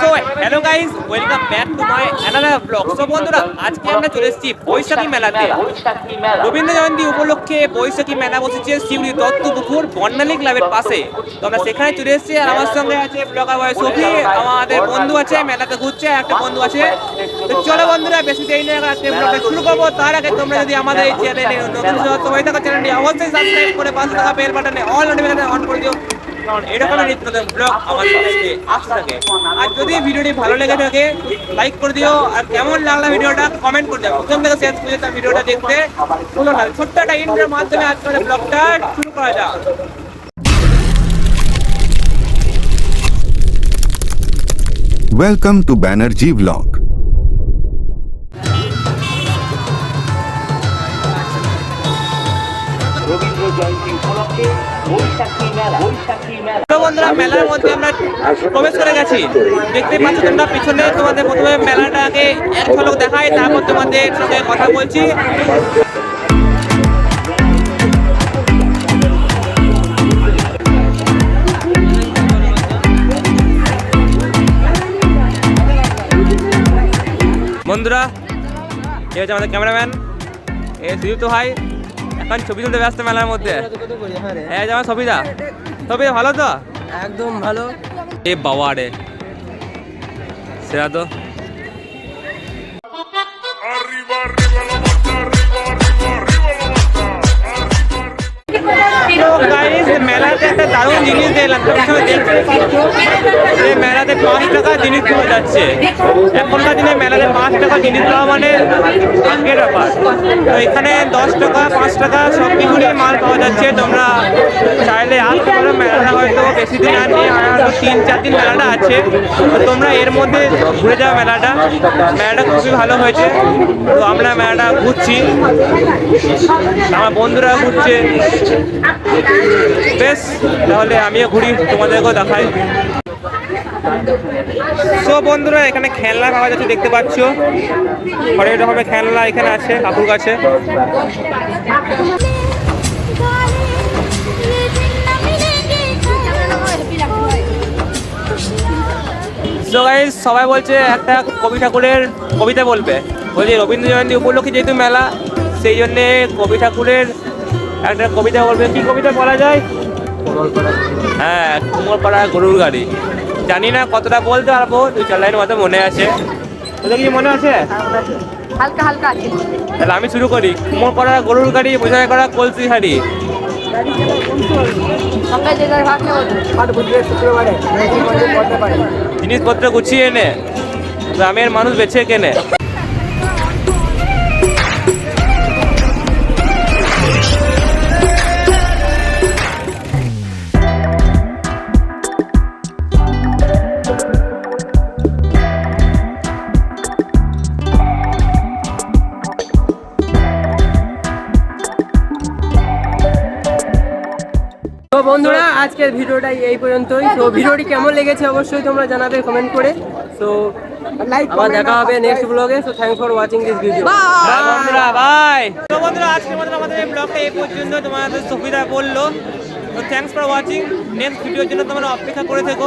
So hello guys welcome back to my another blog so বন্ধুরা, আজকে আমরা চলে এসেছি বৈশাখী মেলাতে। রবীন্দ্র জয়ন্তী উপলক্ষে বৈশাখী মেলা বসেছে শিউলি দত্তপুকুর বর্ণালী ক্লাবের পাশে। তো আমরা সেখানে চলে এসেছি আর আমার সঙ্গে আছে ব্লগার বয় সফি আমাদের বন্ধু আছে, মেলাতে ঘুরছে একটা বন্ধু আছে। তো চলো বন্ধুরা, বেশি দেরি না আজকে ব্লগটা শুরু করব। তার আগে তোমরা যদি আমাদের এই চ্যানেলে নতুন সদস্য হয়ে চ্যানেলটি অবশ্যই সাবস্ক্রাইব করে পাশে থাকা বেল বাটনে অল নোটিফিকেশন অন করে দিও। কারণ এরকমের নিত্য ব্লগ আমাদের চ্যানেলে আসতে থাকে। আর যদি ভিডিওটি ভালো লেগে থাকে লাইক করে দিও। আর কেমন লাগল ভিডিওটা কমেন্ট করে দিও। প্রথম থেকে শেষ পর্যন্ত ভিডিওটা দেখতে ভুলো না। ছোট্ট একটা ইন্টার মাধ্যমে আজকের ব্লগটা শুরু করা যাক। Welcome to Banerjee Vlog. Rabindra Jayanti বন্ধুরা, মেলার মধ্যে আমরা প্রবেশ করে গেছি। দেখতে পিছনে তোমাদের প্রথমে দেখাই তারপর তোমাদের সঙ্গে কথা বলছি। বন্ধুরা এ হচ্ছে আমাদের ক্যামেরাম্যান। এ সুযুক্ত ভাই। এখন ছবি তুলতে ব্যস্ত মেলার মধ্যে হ্যাঁ যেমন সবিতা সবিতা ভালো তো একদম ভালো এ বাবা রে সেরা তো তো মেলাতে একটা দারুণ জিনিস দেখলাম তুমি সবাই দেখতে পাচ্ছ যে মেলাতে পাঁচ টাকা জিনিস পাওয়া যাচ্ছে। এখনকার দিনে মেলাতে পাঁচ টাকা জিনিস পাওয়া মানে ভাগ্যের ব্যাপার। তো এখানে দশ টাকা, পাঁচ টাকা সব কিছুরই মাল পাওয়া যাচ্ছে। তোমরা চাইলে আসতে পারো মেলাটা হয়তো বেশি দিন আর নেই হয়তো তিন, চার দিন মেলাটা আছে। তোমরা এর মধ্যে ঘুরে যাও মেলাটা। মেলাটা খুবই ভালো হয়েছে। তো আমরা মেলাটা ঘুরছি। আমার বন্ধুরা ঘুরছে। বেশ, তাহলে আমিও ঘুরি, তোমাদেরকেও দেখাই। সো বন্ধুরা এখানে খেলনা পাওয়া যাচ্ছে দেখতে পাচ্ছ। হরেক রকমের খেলনা এখানে আছে কাকুর কাছে। সবাই বলছে একটা কবি ঠাকুরের কবিতা বলবে। বলছে রবীন্দ্র জয়ন্তী উপলক্ষে যেহেতু মেলা সেই জন্যে কবি ঠাকুরের একটা কবিতা বলবে। কি কবিতা বলা যায়? হ্যাঁ কুমোরপাড়া গরুর গাড়ি। জানি না কতটা বলতে পারব দুই চার লাইনের মতো মনে আছে। তোদের কি মনে আছে? হালকা হালকা আছে। তাহলে আমি শুরু করি। কুমোর করা গরুর গাড়ি বোঝাই করা কলসি হাড়ি। জিনিসপত্র গুছিয়ে এনে গ্রামের মানুষ বেছে কেনে। বন্ধুরা আজকের ভিডিওটাই এই পর্যন্তই। তো ভিডিওটি কেমন লেগেছে অবশ্যই তোমরা জানাবে কমেন্ট করে। তো আবার দেখা হবে নেক্সট ব্লগে so thanks for watching this video bye বন্ধুরা বাই তো বন্ধুরা আজকের মতো আমাদের এই ব্লগটা এই পর্যন্ত তোমাদের সুবিধা বলল। তো থ্যাঙ্কস ফর ওয়াচিং নেক্সট ভিডিওর জন্য তোমরা অপেক্ষা করে থেকো।